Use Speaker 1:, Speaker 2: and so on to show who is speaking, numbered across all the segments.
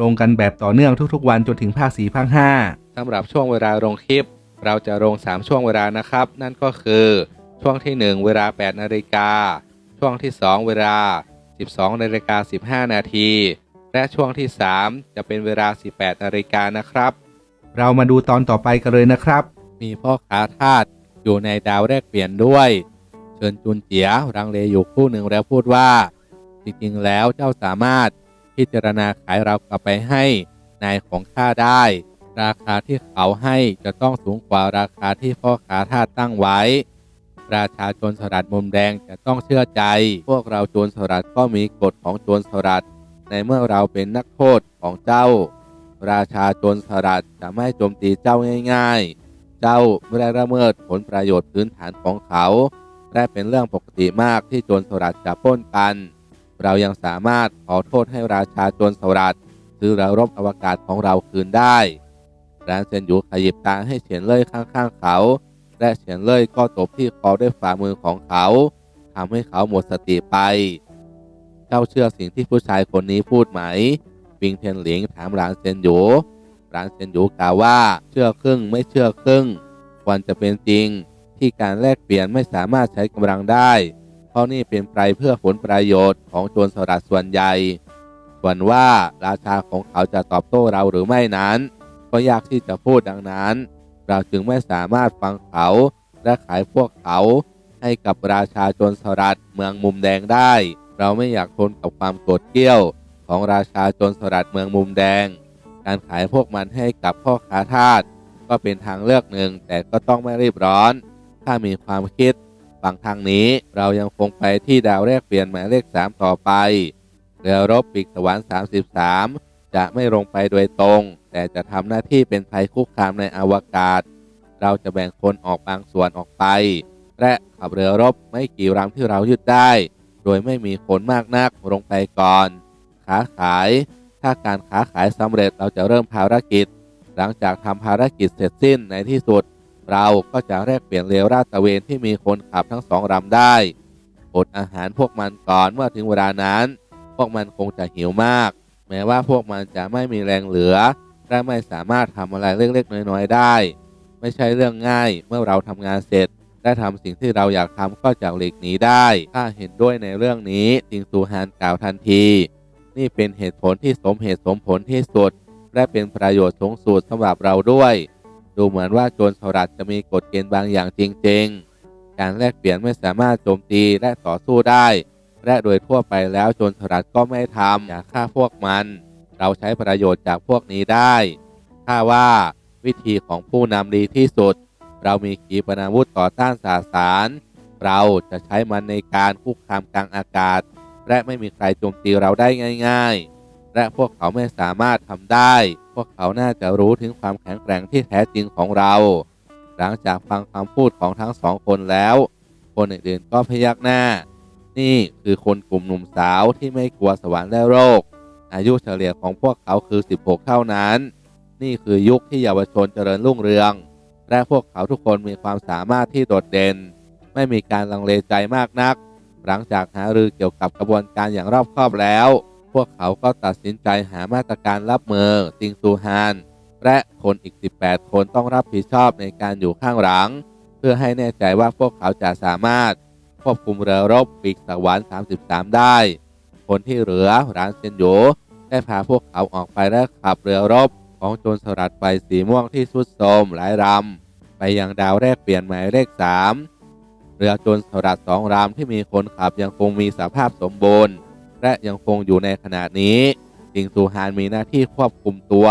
Speaker 1: ลงกันแบบต่อเนื่องทุกๆ วันจนถึงภาค4ภาค5สำหรับช่วงเวลาลงคลิป เราจะลง 3 ช่วงเวลานะครับ นั่นก็คือช่วงที่ 1 เวลา 8 นาฬิกา ช่วงที่ 2 เวลา 12 นาฬิกา 15 นาที และช่วงที่ 3 จะเป็นเวลา 18 นาฬิกานะครับ เรามาดูตอนต่อไปกันเลยนะครับ มีพ่อค้าทาสอยู่ในดาวแรกเปลี่ยนด้วย เชิญจุนเจียรังเลอยู่ครู่หนึ่งแล้วพูดว่า จริงๆแล้วเจ้าสามารถ พิจารณาขายเรากลับไปให้นายของข้าได้ ราคาที่เขาให้จะต้องสูงกว่าราคาที่พ่อค้าท่าตั้งไว้ราชาโจรสลัดมุมแดงจะต้องเชื่อใจ พวกเราโจรสลัดก็มีกฎของโจรสลัด ในเมื่อเราเป็นนักโทษของเจ้า ราชาโจรสลัดจะไม่โจมตีเจ้าง่าย ๆ เจ้าไม่ได้ละเมิดผลประโยชน์พื้นฐานของเขา และเป็นเรื่องปกติมากที่โจรสลัดจะป้นกัน เรายังสามารถขอโทษให้ราชาโจรสลัดซื้อระรบอวกาศของเราคืนได้รานเซนยูขยิบตาให้เฉียนเล่ยข้างๆเขา และเฉียนเล่ยก็ตบที่คอด้วยฝ่ามือของเขาทำให้เขาหมดสติไป เจ้าเชื่อสิ่งที่ผู้ชายคนนี้พูดไหม วิงเทียนหลิงถามรานเซนยูรานเซนยูกล่าวว่าเชื่อครึ่งไม่เชื่อครึ่งควรจะเป็นจริงที่การแลกเปลี่ยนไม่สามารถใช้กำลังได้ เพราะนี่เป็นไปเพื่อผลประโยชน์ของโจรสลัดส่วนใหญ่ส่วนว่าราชาของเขาจะตอบโต้เราหรือไม่นั้น ก็ยากที่จะพูดดังนั้น เราจึงไม่สามารถฟังเขาและขายพวกเขาให้กับราชาโจรสลัดเมืองมุมแดงได้ เราไม่อยากทนกับความโกรธเกรี้ยวของราชาโจรสลัดเมืองมุมแดง การขายพวกมันให้กับพ่อค้าทาสก็เป็นทางเลือกหนึ่งแต่ก็ต้องไม่รีบร้อน ถ้ามีความคิด ฝั่งทางนี้เรายังคงไปที่ดาวแรกเปลี่ยนหมายเลข 3 ต่อไปเรือรบปีกสวรรค์33 จะไม่ลงไปโดยตรง แต่จะทำหน้าที่เป็นภัยคุกคามในอวกาศ เราจะแบ่งคนออกบางส่วนออกไป และขับเรือรบไม่กี่ลำที่เรายึดได้ โดยไม่มีคนมากนักลงไปก่อนค้าขาย ถ้าการค้าขายสำเร็จเราจะเริ่มภารกิจ หลังจากทำภารกิจเสร็จสิ้นในที่สุด เราก็จะแลกเปลี่ยนเรือราดตระเวนที่มีคนขับทั้งสองลำได้อดอาหารพวกมันก่อนเมื่อถึงเวลานั้น พวกมันคงจะหิวมาก แม้ว่าพวกมันจะไม่มีแรงเหลือ และไม่สามารถทำอะไรเล็กๆน้อยๆได้ ไม่ใช่เรื่องง่ายเมื่อเราทำงานเสร็จได้ทำสิ่งที่เราอยากทำก็จะหลีกหนีได้ ถ้าเห็นด้วยในเรื่องนี้ติงซูฮานกล่าวทันที นี่เป็นเหตุผลที่สมเหตุสมผลที่สุด และเป็นประโยชน์สูงสุดสำหรับเราด้วย ดูเหมือนว่าโจรสลัดจะมีกฎเกณฑ์บางอย่างจริง ๆ การแลกเปลี่ยนไม่สามารถโจมตีและต่อสู้ได้ และโดยทั่วไปแล้วโจรสลัดก็ไม่ทำอย่าฆ่าพวกมัน เราใช้ประโยชน์จากพวกนี้ได้ถ้าว่าวิธีของผู้นำดีที่สุด เรามีขีปนาวุธต่อต้านสาสาร เราจะใช้มันในการคุกคามกลางอากาศ และไม่มีใครโจมตีเราได้ง่าย ๆ และพวกเขาไม่สามารถทำได้ พวกเขาน่าจะรู้ถึงความแข็งแกร่งที่แท้จริงของเรา หลังจากฟังคำพูดของทั้งสองคนแล้ว คนอื่นๆก็พยักหน้า นี่คือคนกลุ่มหนุ่มสาวที่ไม่กลัวสวรรค์และโรค อายุเฉลี่ยของพวกเขาคือ 16 เท่านั้น นี่คือยุคที่เยาวชนเจริญรุ่งเรือง และพวกเขาทุกคนมีความสามารถที่โดดเด่น ไม่มีการลังเลใจมากนัก หลังจากหารือเกี่ยวกับกระบวนการอย่างรอบคอบแล้ว พวกเขาก็ตัดสินใจหามาตรการรับมือติงซูฮานและคนอีก 18 คนต้องรับผิดชอบในการอยู่ข้างหลัง เพื่อให้แน่ใจว่าพวกเขาจะสามารถควบคุมเรือรบปีกสวรรค์33 ได้ คนที่เหลือร้านเซนโยได้พาพวกเขาออกไปและขับเรือรบของโจรสลัดไฟสีม่วงที่สุดโทมหลายลำไปยังดาวแรกเปลี่ยนหมายเลข 3 เรือโจรสลัดสองลำที่มีคนขับยังคงมีสภาพสมบูรณ์ และยังคงอยู่ในขณะนี้สิงซูฮานมีหน้าที่ควบคุมตัว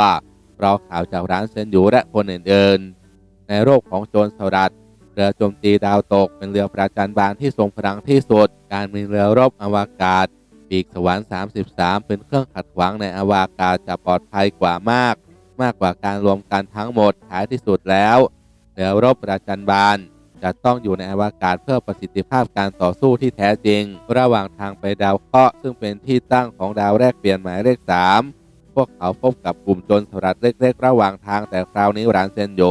Speaker 1: รอข่าวจากร้านเซนยูและคนอื่นๆ ในโลกของโจรสลัดเรือโจมตีดาวตกเป็นเรือประจันบานที่ทรงพลังที่สุด การมีเรือรบอวกาศ
Speaker 2: ปีกสวรรค์ 33 เป็นเครื่องขัดขวางในอวกาศจะปลอดภัยกว่ามาก มากกว่าการรวมกันทั้งหมดท้ายที่สุดแล้ว เรือรบประจันบาน จะต้องอยู่ในอวกาศเพื่อประสิทธิภาพการต่อสู้ที่แท้จริง ระหว่างทางไปดาวเคราะห์ซึ่งเป็นที่ตั้งของดาวแรกเปลี่ยนหมายเลข 3 พวกเขาพบกับกลุ่มโจรสลัดเล็กๆ ระหว่างทางแต่คราวนี้รานเซนโย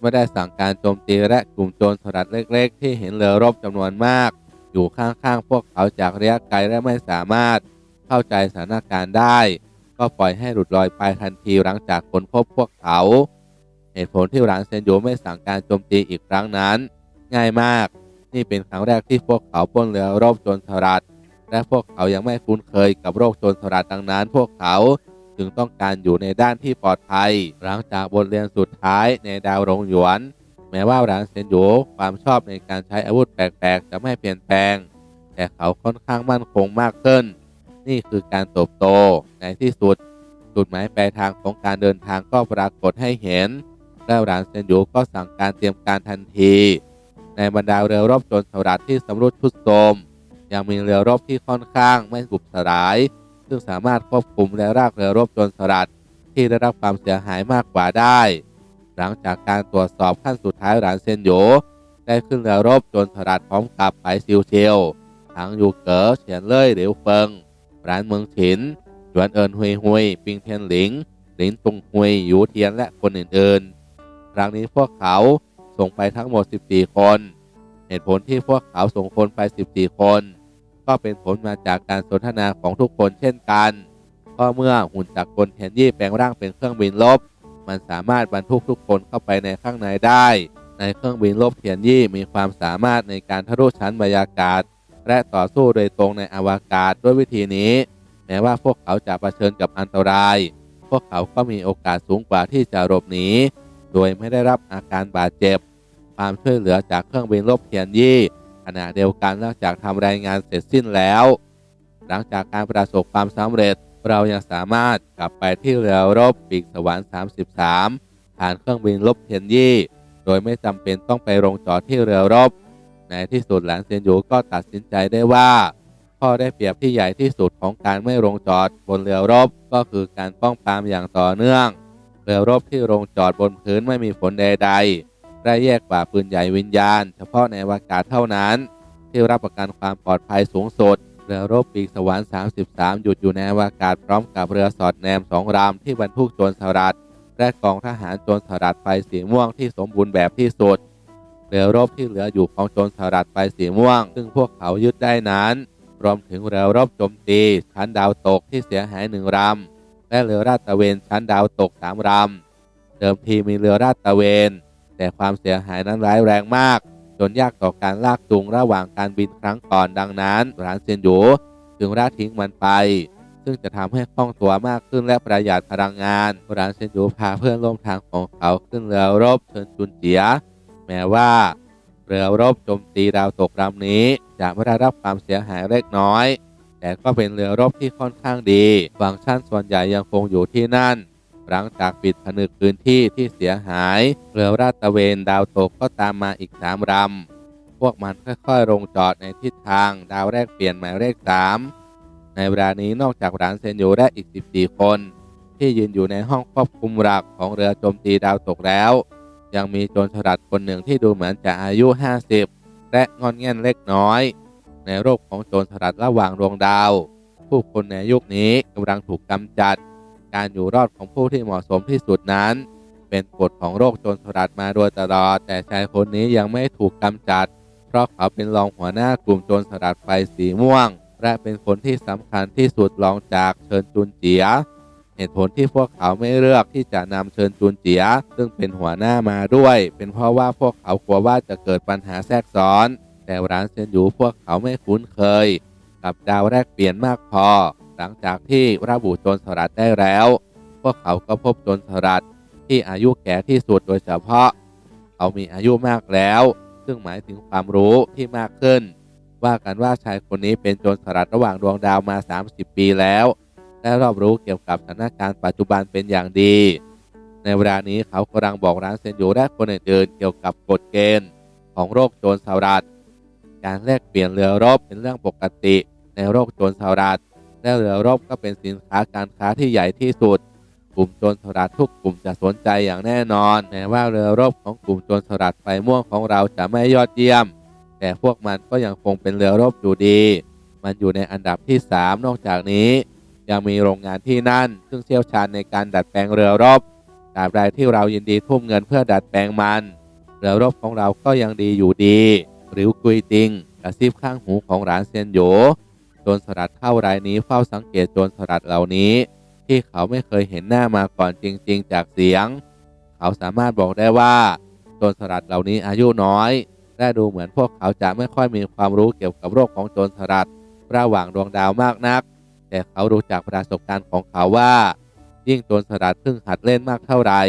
Speaker 2: ไม่ได้สั่งการโจมตีและกลุ่มโจรสลัดเล็ก ๆ ที่เห็นเรือรบจำนวนมาก อยู่ข้างๆพวกเขาจากระยะไกลและไม่สามารถเข้าใจสถานการณ์ได้ ก็ปล่อยให้หลุดลอยไปทันทีหลังจากค้นพบพวกเขา เหตุผลที่หลานเซนโยไม่สั่งการโจมตีอีกครั้งนั้น ง่ายมาก นี่เป็นครั้งแรกที่พวกเขาปล้นเรือรบโจรสลัด และพวกเขายังไม่คุ้นเคยกับโรคโจรสลัดดังนั้น พวกเขาจึงต้องการอยู่ในด้านที่ปลอดภัย หลังจากบทเรียนสุดท้ายในดาวโรงหยวน แม้ว่าหลานเซนโยความชอบในการใช้อาวุธแปลกๆ จะไม่เปลี่ยนแปลง แต่เขาค่อนข้างมั่นคงมากขึ้น นี่คือการเติบโตในที่สุดจุดหมายปลายทางของการเดินทางก็ปรากฏให้เห็น แล้วหลานเซนโยก็สั่งการเตรียมการทันที ในบรรดาเรือรบโจรสลัดที่สำรุดทุดโทรมยังมีเรือรบที่ค่อนข้างไม่บุบสลาย ซึ่งสามารถควบคุมและรากเรือรบโจรสลัดที่ได้รับความเสียหายมากกว่าได้ หลังจากการตรวจสอบขั้นสุดท้ายหลานเซนโยได้ขึ้นเรือรบโจรสลัดพร้อมกับไปซิวเชียวถังยูเก๋อเฉียนเล่ยเหลียวเฟิงร้านเมืองฉินหยวนเอินฮุยฮุยปิงเทียนหลิงหลินตุงฮุยหยูเทียนและคนอื่นๆ ครั้งนี้พวกเขา ส่งไปทั้งหมด 14 คน เหตุผลที่พวกเขาส่งคนไป 14 คน ก็เป็นผลมาจากการสนทนาของทุกคนเช่นกันเพราะเมื่อหุ่นจักรกลแทนยี่แปลงร่างเป็นเครื่องบินลบ มันสามารถบรรทุกทุกคนเข้าไปในข้างในได้ ในเครื่องบินลบเทียนยี่มีความสามารถในการทะลุชั้นบรรยากาศ และต่อสู้โดยตรงในอวกาศด้วยวิธีนี้ แม้ว่าพวกเขาจะะเผชิญกับอันตราย พวกเขาก็มีโอกาสสูงกว่าที่จะหลบหนี โดยไม่ได้รับอาการบาดเจ็บ ความช่วยเหลือจากเครื่องบินลบเทียนยี่ขณะเดียวกันหลังจากทำรายงานเสร็จสิ้นแล้ว หลังจากการประสบความสำเร็จเรายังสามารถกลับไปที่เรือรบปีกสวรรค์33 ผ่านเครื่องบินลบเทียนยี่ โดยไม่จำเป็นต้องไปลงจอดที่เรือรบ ในที่สุดหลานเซียนหยูก็ตัดสินใจได้ว่า ข้อได้เปรียบที่ใหญ่ที่สุดของการไม่ลงจอดบนเรือรบก็คือการป้องปรามอย่างต่อเนื่อง เรือรบที่ลงจอดบนพื้นไม่มีผลใดๆได้แยกกว่าปืนใหญ่วิญญาณ เฉพาะในอวกาศเท่านั้น ที่รับประกันความปลอดภัยสูงสุด เรือรบปีกสวรรค์ 33 หยุดอยู่ในอวกาศพร้อมกับเรือสอดแนมสองลำที่บรรทุกโจรสลัดและกองทหารโจรสลัดไฟสีม่วงที่สมบูรณ์แบบที่สุดเรือรบที่เหลืออยู่ของโจรสลัดไฟสีม่วง ซึ่งพวกเขายึดได้นั้น รวมถึงเรือรบโจมตีชั้นดาวตกที่เสียหายหนึ่งลำ และเรือราดตระเวนชั้นดาวตกสามลำเดิมทีมีเรือราดตระเวน แต่ความเสียหายนั้นร้ายแรงมาก จนยากต่อการลากจูงระหว่างการบินครั้งก่อนดังนั้นร้านเซียนหยูจึงละทิ้งมันไป ซึ่งจะทำให้คล่องตัวมากขึ้นและประหยัดพลังงานร้านเซียนหยูพาเพื่อนร่วมทางของเขาขึ้นเรือรบเชิญจุนเจีย แม้ว่าเรือรบโจมตีดาวตกลำนี้จะไม่ได้รับความเสียหายเล็กน้อย แต่ก็เป็นเรือรบที่ค่อนข้างดี ฟังก์ชันส่วนใหญ่ยังคงอยู่ที่นั่น หลังจากปิดผนึกพื้นที่ที่เสียหาย เรือราดตะเวนดาวตกก็ตามมาอีกสามลำพวกมันค่อยๆลงจอดในทิศทางดาวแรกเปลี่ยนหมายเลขสามในเวลานี้นอกจากร้านเซนโยและอีก 14 คน ที่ยืนอยู่ในห้องควบคุมหลักของเรือโจมตีดาวตกแล้ว ยังมีโจรสลัดคนหนึ่งที่ดูเหมือนจะอายุ 50 และงอนแง่นเล็กน้อย ในโรคของโจรสลัดระหว่างดวงดาว ผู้คนในยุคนี้กำลังถูกกำจัด การอยู่รอดของผู้ที่เหมาะสมที่สุดนั้น เป็นกฎของโรคโจรสลัดมาโดยตลอด แต่ชายคนนี้ยังไม่ถูกกำจัด เพราะเขาเป็นรองหัวหน้ากลุ่มโจรสลัดไฟสีม่วง และเป็นคนที่สำคัญที่สุดรองจากเชิญจุนเจียเหตุผลที่พวกเขาไม่เลือกที่จะนำเชิญจุนเจีย ซึ่งเป็นหัวหน้ามาด้วย เป็นเพราะว่าพวกเขากลัวว่าจะเกิดปัญหาแทรกซ้อน แต่ร้านเซนยูพวกเขาไม่คุ้นเคย กับดาวแรกเปลี่ยนมากพอ หลังจากที่ระบุโจรสลัดได้แล้ว พวกเขาก็พบโจรสลัดที่อายุแก่ที่สุดโดยเฉพาะ เขามีอายุมากแล้ว ซึ่งหมายถึงความรู้ที่มากขึ้น ว่ากันว่าชายคนนี้เป็นโจรสลัดระหว่างดวงดาวมา 30 ปีแล้วและรอบรู้เกี่ยวกับสถานการณ์ปัจจุบันเป็นอย่างดี ในเวลานี้เขากำลังบอกร้านเซนโยและคนอื่นๆเกี่ยวกับกฎเกณฑ์ของโรคโจรสลัด การแลกเปลี่ยนเรือรบเป็นเรื่องปกติ ในโรคโจรสลัดและเรือรบก็เป็นสินค้าการค้าที่ใหญ่ที่สุด กลุ่มโจรสลัดทุกกลุ่มจะสนใจอย่างแน่นอนแม้ว่าเรือรบของกลุ่มโจรสลัดไฟม่วงของเราจะไม่ยอดเยี่ยม แต่พวกมันก็ยังคงเป็นเรือรบอยู่ดี มันอยู่ในอันดับที่ 3 นอกจากนี้ ยังมีโรงงานที่นั่น ซึ่งเชี่ยวชาญในการดัดแปลงเรือรบตราบใดที่เรายินดีทุ่มเงินเพื่อดัดแปลงมัน เรือรบของเราก็ยังดีอยู่ดี หรือกุยติงกระซิบข้างหูของหลานเซียนโยโจรสลัดเข้ารายนี้เฝ้าสังเกตโจรสลัดเหล่านี้ ที่เขาไม่เคยเห็นหน้ามาก่อนจริง ๆ จากเสียง เขาสามารถบอกได้ว่าโจรสลัดเหล่านี้อายุน้อยและดูเหมือนพวกเขาจะไม่ค่อยมีความรู้เกี่ยวกับโรคของโจรสลัดระหว่างดวงดาวมากนัก แต่เขารู้จากประสบการณ์ของเขาว่า ยิ่งโจรสลัดเพิ่งหัดเล่นมากเท่าไหร่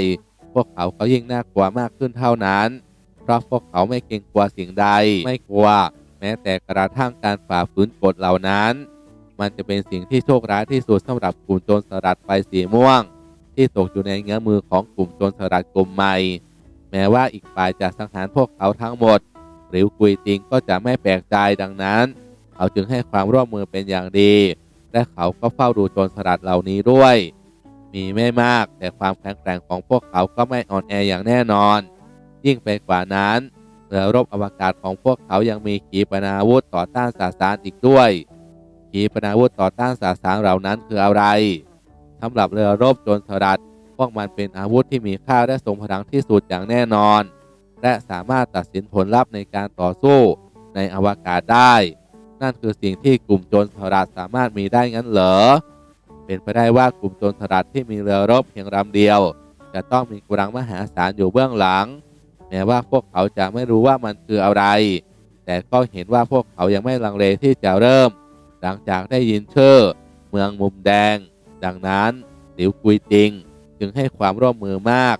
Speaker 2: พวกเขาก็ยิ่งน่ากลัวมากขึ้นเท่านั้น เพราะพวกเขาไม่เกรงกลัวสิ่งใด ไม่กลัว แม้แต่กระทั่งการฝ่าฝืนกฎเหล่านั้น มันจะเป็นสิ่งที่โชคร้ายที่สุดสำหรับกลุ่มโจรสลัดไฟสีม่วง ที่ตกอยู่ในเงื้อมือของกลุ่มโจรสลัดกลุ่มใหม่ แม้ว่าอีกฝ่ายจะสังหารพวกเขาทั้งหมด หรือกุยติงก็จะไม่แปลกใจดังนั้นเขาจึงให้ความร่วมมือเป็นอย่างดี และเขาก็เฝ้าดูโจรสลัดเหล่านี้ด้วย มีไม่มากแต่ความแข็งแกร่งของพวกเขาก็ไม่อ่อนแออย่างแน่นอน ยิ่งไปกว่านั้นเรือรบอวกาศของพวกเขายังมีขีปนาวุธต่อต้านสสารอีกด้วย ขีปนาวุธต่อต้านสสารเหล่านั้นคืออะไรสำหรับเรือรบโจรสลัดพวกมันเป็นอาวุธที่มีค่าและทรงพลังที่สุดอย่างแน่นอน และสามารถตัดสินผลลัพธ์ในการต่อสู้ในอวกาศได้ นั่นคือสิ่งที่กลุ่มโจรสลัดสามารถมีได้งั้นเหรอ เป็นไปได้ว่ากลุ่มโจรสลัดที่มีเรือรบเพียงลำเดียว จะต้องมีกำลังมหาศาลอยู่เบื้องหลัง แม้ว่าพวกเขาจะไม่รู้ว่ามันคืออะไร แต่ก็เห็นว่าพวกเขายังไม่ลังเลที่จะเริ่ม หลังจากได้ยินชื่อ เมืองมุมแดง ดังนั้นหลิวกุยติง จึงให้ความร่วมมือมาก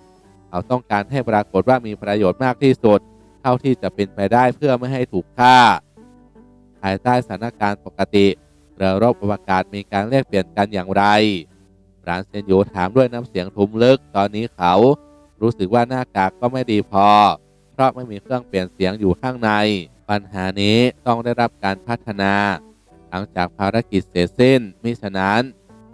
Speaker 2: เขาต้องการให้ปรากฏว่ามีประโยชน์มากที่สุด เท่าที่จะเป็นไปได้เพื่อไม่ให้ถูกฆ่า ภายใต้สถานการณ์ปกติเรือรบอวกาศมีการแลกเปลี่ยนกันอย่างไรรานเซนโยถามด้วยน้ำเสียงทุ้มลึก ตอนนี้เขา รู้สึกว่าหน้ากากก็ไม่ดีพอ เพราะไม่มีเครื่องเปลี่ยนเสียงอยู่ข้างใน ปัญหานี้ต้องได้รับการพัฒนา หลังจากภารกิจเสร็จสิ้นมิฉะนั้น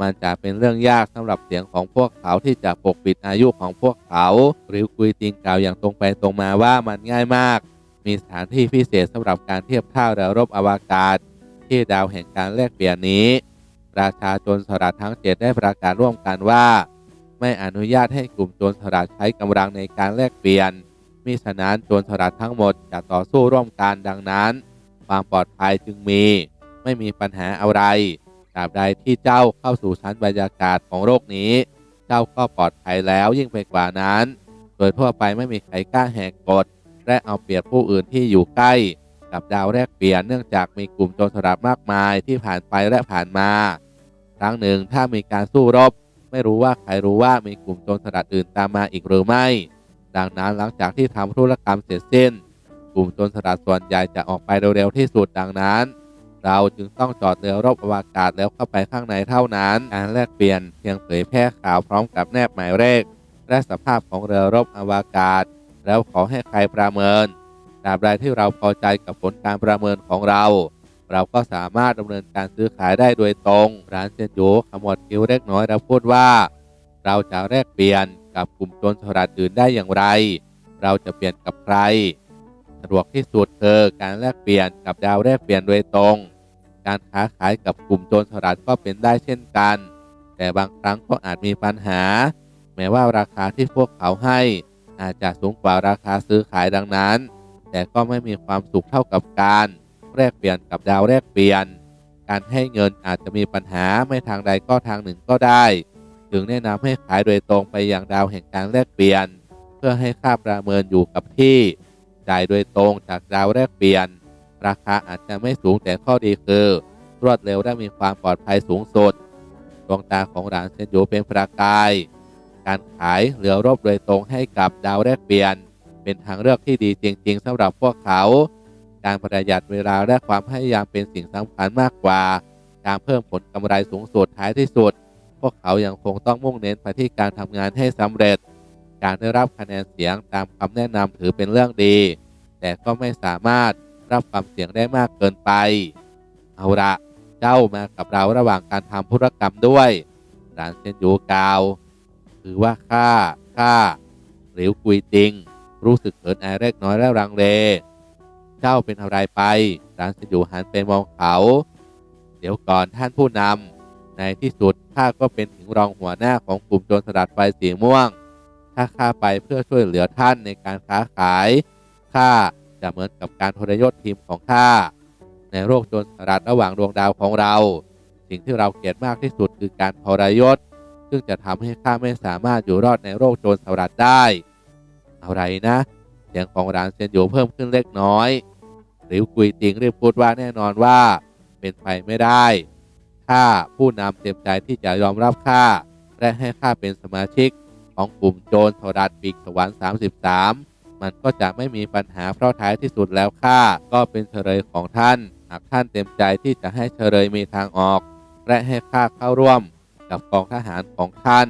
Speaker 2: มันจะเป็นเรื่องยากสำหรับเสียงของพวกเขาที่จะปกปิดอายุของพวกเขา หรือคุยติงกล่าวอย่างตรงไปตรงมาว่ามันง่ายมาก มีสถานที่พิเศษสำหรับการเทียบเท่าเรือรบอวกาศ ที่ดาวแห่งการแลกเปลี่ยนนี้ ราชาโจรสลัดทั้งเจ็ดได้ประกาศร่วมกันว่า ไม่อนุญาตให้กลุ่มโจรสลัดใช้กำลังในการแลกเปลี่ยน มิฉะนั้นโจรสลัดทั้งหมดจะต่อสู้ร่วมกันดังนั้น ความปลอดภัยจึงมี ไม่มีปัญหาอะไรตราบใดที่เจ้าเข้าสู่ชั้นบรรยากาศของโลกนี้ เจ้าก็ปลอดภัยแล้วยิ่งไปกว่านั้น โดยทั่วไปไม่มีใครกล้าแหกกฎและเอาเปรียบผู้อื่นที่อยู่ใกล้ กับดาวแลกเปลี่ยนเนื่องจากมีกลุ่มโจรสลัดมากมายที่ผ่านไปและผ่านมา ครั้งหนึ่งถ้ามีการสู้รบ ไม่รู้ว่าใครรู้ว่ามีกลุ่มโจรสลัดอื่นตามมาอีกหรือไม่ ดังนั้นหลังจากที่ทำธุรกรรมเสร็จสิ้น กลุ่มโจรสลัดส่วนใหญ่จะออกไปเร็วๆที่สุดดังนั้น เราจึงต้องจอดเรือรบอวกาศแล้วเข้าไปข้างในเท่านั้นการแลกเปลี่ยนเพียงเผยแพร่ข่าวพร้อมกับแนบหมายเลขและสภาพของเรือรบอวกาศ แล้วขอให้ใครประเมินตราบใดที่เราพอใจกับผลการประเมินของเรา เราก็สามารถดำเนินการซื้อขายได้โดยตรง ร้านเซนโยขมวดคิ้วเล็กน้อยแล้วพูดว่า เราจะแลกเปลี่ยนกับกลุ่มโจรสลัดอื่นได้อย่างไร เราจะเปลี่ยนกับใคร สะดวกที่สุดคือการแลกเปลี่ยนกับดาวแลกเปลี่ยนโดยตรง การค้าขายกับกลุ่มโจรสลัดก็เป็นได้เช่นกัน แต่บางครั้งก็อาจมีปัญหา แม้ว่าราคาที่พวกเขาให้อาจจะสูงกว่าราคาซื้อขายดังนั้น แต่ก็ไม่มีความสุขเท่ากับการ แลกเปลี่ยนกับดาวแลกเปลี่ยน การให้เงินอาจจะมีปัญหาไม่ทางใดก็ทางหนึ่งก็ได้ จึงแนะนำให้ขายโดยตรงไปยังดาวแห่งการแลกเปลี่ยน เพื่อให้ค่าประเมินอยู่กับที่จ่ายโดยตรงจากดาวแลกเปลี่ยน ราคาอาจจะไม่สูงแต่ข้อดีคือ รวดเร็วและมีความปลอดภัยสูงสุดดวงตาของหลานเซนโยเป็นประกาย การขายเรือรบโดยตรงให้กับดาวแลกเปลี่ยน เป็นทางเลือกที่ดีจริง ๆสำหรับพวกเขา การประหยัดเวลาและความพยายามเป็นสิ่งสำคัญมากกว่า การเพิ่มผลกำไรสูงสุดท้ายที่สุด พวกเขายังคงต้องมุ่งเน้นไปที่การทำงานให้สำเร็จ การได้รับคะแนนเสียงตามคำแนะนำถือเป็นเรื่องดี แต่ก็ไม่สามารถรับความเสี่ยงได้มากเกินไป เอาละเจ้ามากับเราระหว่างการทำธุรกรรมด้วยหลานเซียนยูกล่าวคือว่าข้าข้าหลิวกุยติง รู้สึกเขินอายเล็กน้อยและรังเล เจ้าเป็นอะไรไปหลานเซียนหยูหันไปมองเขา เดี๋ยวก่อนท่านผู้นำในที่สุดข้าก็เป็นถึงรองหัวหน้าของกลุ่มโจรสลัดไฟสีม่วง ถ้าข้าไปเพื่อช่วยเหลือท่านในการค้าขายข้าจะเหมือนกับการทรยศทีมของข้าในโลกโจรสลัดระหว่างดวงดาวของเรา สิ่งที่เราเกลียดมากที่สุดคือการทรยศ ซึ่งจะทำให้ข้าไม่สามารถอยู่รอดในโลกโจรสลัดได้ อะไรนะเสียงของหลานเซียนหยูเพิ่มขึ้นเล็กน้อย รือกุยติงรีบพูดว่าแน่นอนว่าเป็นไปไม่ได้ข้าผู้นำเต็มใจที่จะยอมรับข้าและให้ข้าเป็นสมาชิกของกลุ่มโจรโทรัดปีกสวรรค์33 มันก็จะไม่มีปัญหาเพราะท้ายที่สุดแล้วข้าก็เป็นเฉลยของท่าน หากท่านเต็มใจที่จะให้เฉลยมีทางออก และให้ข้าเข้าร่วมกับกองทหารของท่าน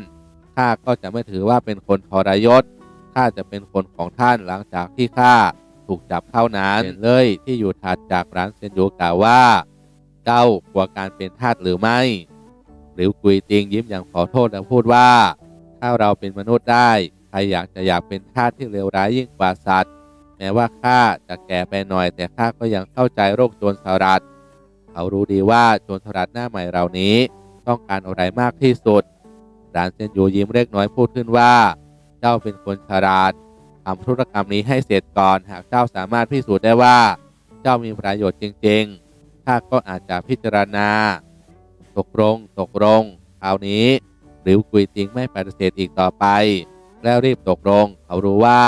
Speaker 2: ข้าก็จะไม่ถือว่าเป็นคนทรยศข้าจะเป็นคนของท่านหลังจากที่ข้า ถูกจับเท่านั้นเห็นเลยที่อยู่ถัดจากร้านเซนโยกล่าวว่า เจ้ากลัวการเป็นทาสหรือไม่ หรือกุยติงยิ้มอย่างขอโทษและพูดว่า ถ้าเราเป็นมนุษย์ได้ใครอยากจะอยากเป็นทาสที่เลวร้ายยิ่งกว่าสัตว์ แม้ว่าข้าจะแก่ไปหน่อย แต่ข้าก็ยังเข้าใจโรคโจรสลัดเขารู้ดีว่าโจรสลัดหน้าใหม่เหล่านี้ ต้องการอะไรมากที่สุดดานเซนยูยิ้มเล็กน้อยพูดขึ้นว่า เจ้าเป็นคนฉลาด ทำธุรกรรมนี้ให้เสร็จก่อนหากเจ้าสามารถพิสูจน์ได้ว่า เจ้ามีประโยชน์จริง ๆ ข้าก็อาจจะพิจารณา ตกลงตกลงคราวนี้หลิวกุยติงไม่ปฏิเสธอีกต่อไป แล้วรีบตกลง เขารู้ว่า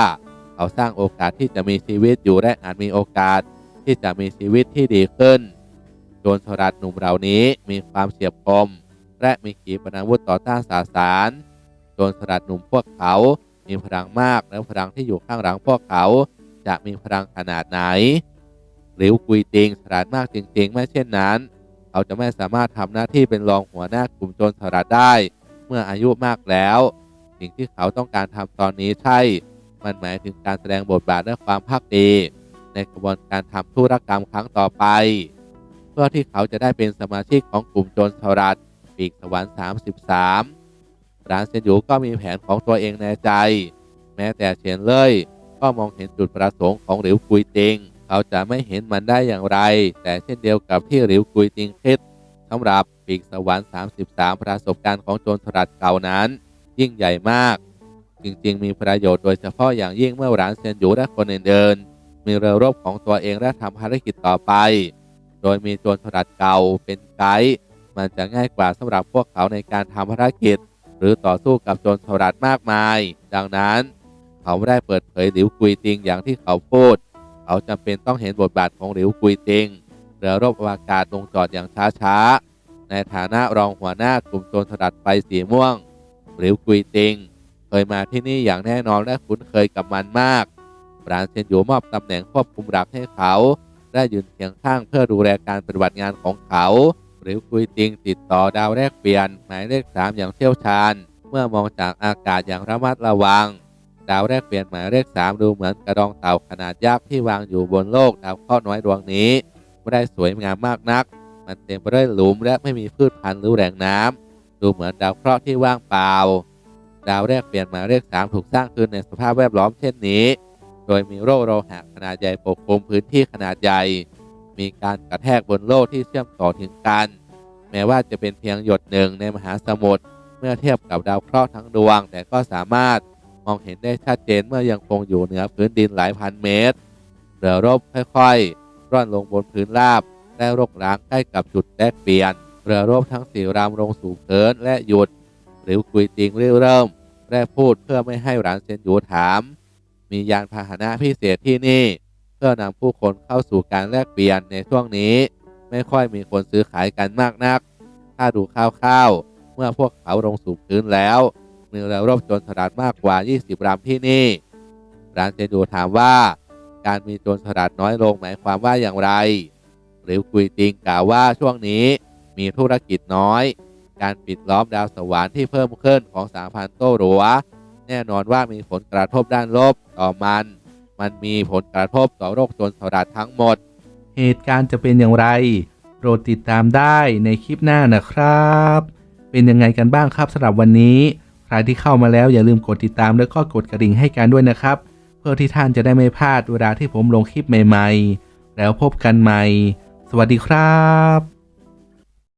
Speaker 2: เขาสร้างโอกาสที่จะมีชีวิตอยู่และอาจมีโอกาสที่จะมีชีวิตที่ดีขึ้นโจรสลัดหนุ่มเหล่านี้มีความเฉียบคม และมีขีปนาวุธต่อต้านสาสารโจรสลัดหนุ่มพวกเขา มีพลังมากและพลังที่อยู่ข้างหลังพวกเขา จะมีพลังขนาดไหนหลิวกุยติงฉลาดมากจริงๆไม่เช่นนั้น เขาจะไม่สามารถทำหน้าที่เป็นรองหัวหน้ากลุ่มโจรสลัดได้ เมื่ออายุมากแล้ว สิ่งที่เขาต้องการทำตอนนี้ใช่ มันหมายถึงการแสดงบทบาทและความภาคดีในกระบวนการทำธุรกรรมครั้งต่อไป เพื่อที่เขาจะได้เป็นสมาชิกของกลุ่มโจรสลัดปีกสวรรค์33 ร้านเซียนหยูก็มีแผนของตัวเองในใจ แม้แต่เฉียนเล่ยก็มองเห็นจุดประสงค์ของหลิวกุยติง เขาจะไม่เห็นมันได้อย่างไร แต่เช่นเดียวกับที่หลิวกุยติงคิดสำหรับปีกสวรรค์ 33 ประสบการณ์ของโจรสลัดเก่านั้น ยิ่งใหญ่มาก จริงๆ มีประโยชน์โดยเฉพาะอย่างยิ่งเมื่อร้านเซียนหยูและคนอื่นๆมีเรือรบของตัวเองและทำภารกิจต่อไป โดยมีโจรสลัดเก่าเป็นไกด์มันจะง่ายกว่าสำหรับพวกเขาในการทำภารกิจ หรือต่อสู้กับโจรสลัดมากมาย ดังนั้น เขาไม่ได้เปิดเผยหลิวกุยติงอย่างที่เขาพูด เขาจำเป็นต้องเห็นบทบาทของหลิวกุยติงเรือรบอวกาศลงจอดอย่างช้าๆ ในฐานะรองหัวหน้ากลุ่มโจรสลัดไฟสีม่วงหลิวกุยติง เคยมาที่นี่อย่างแน่นอนและคุ้นเคยกับมันมากปราณเซียนหยูมอบตำแหน่งควบคุมหลักให้เขา ได้ยืนเคียงข้างเพื่อดูแลการปฏิบัติงานของเขา หรือคุยติงติดต่อดาวแรกเปลี่ยน หมายเลขสามอย่างเชี่ยวชาญ เมื่อมองจากอากาศอย่างระมัดระวัง ดาวแรกเปลี่ยนหมายเลขสามดูเหมือนกระดองเต่าขนาดยักษ์ที่วางอยู่บนโลกดาวเคราะห์น้อยดวงนี้ไม่ได้สวยงามมากนัก มันเต็มไปด้วยหลุมและไม่มีพืชพันธุ์หรือแหล่งน้ำดูเหมือนดาวเคราะห์ที่ว่างเปล่า ดาวแรกเปลี่ยนหมายเลขสามถูกสร้างขึ้นในสภาพแวดล้อมเช่นนี้ โดยมีโล่โลหะขนาดใหญ่ปกคลุมพื้นที่ขนาดใหญ่ มีการกระแทกบนโล่ที่เชื่อมต่อถึงกัน แม้ว่าจะเป็นเพียงหยดหนึ่งในมหาสมุทรเมื่อเทียบกับดาวเคราะห์ทั้งดวง แต่ก็สามารถมองเห็นได้ชัดเจนเมื่อยังคงอยู่เหนือพื้นดินหลายพันเมตรเรือรบค่อยๆ ร่อนลงบนพื้นราบและรกร้างใกล้กับจุดแลกเปลี่ยน เรือรบทั้งสี่ลำลงสู่พื้นและหยุด หรือคุยติงเริ่ม และพูดเพื่อไม่ให้หลานเซนหยูถาม มียานพาหนะพิเศษที่นี่ เพื่อนำผู้คนเข้าสู่การแลกเปลี่ยนในช่วงนี้ ไม่ค่อยมีคนซื้อขายกันมากนัก ถ้าดูคร่าวๆเมื่อพวกเขาลงสู่พื้นแล้วมีเรือรบโจรสลัดมากกว่า 20ลำที่นี่ร้านเจดูถามว่า การมีโจรสลัดน้อยลงหมายความว่าอย่างไร หรือกุยติงกล่าวว่าช่วงนี้มีธุรกิจน้อย การปิดล้อมดาวสวรรค์ที่เพิ่มขึ้นของสามพันโต้หรัว แน่นอนว่ามีผลกระทบด้านลบต่อมัน มันมีผลกระทบต่อโรคจรสลัดทั้งหมด
Speaker 1: เหตุการณ์จะเป็นอย่างไร โปรดติดตามได้ในคลิปหน้านะครับ เป็นยังไงกันบ้างครับสำหรับวันนี้ ใครที่เข้ามาแล้วอย่าลืมกดติดตามแล้วก็กดกระดิ่งให้กันด้วยนะครับ เพื่อที่ท่านจะได้ไม่พลาดเวลาที่ผมลงคลิปใหม่ ๆ แล้วพบกันใหม่ สวัสดีครับ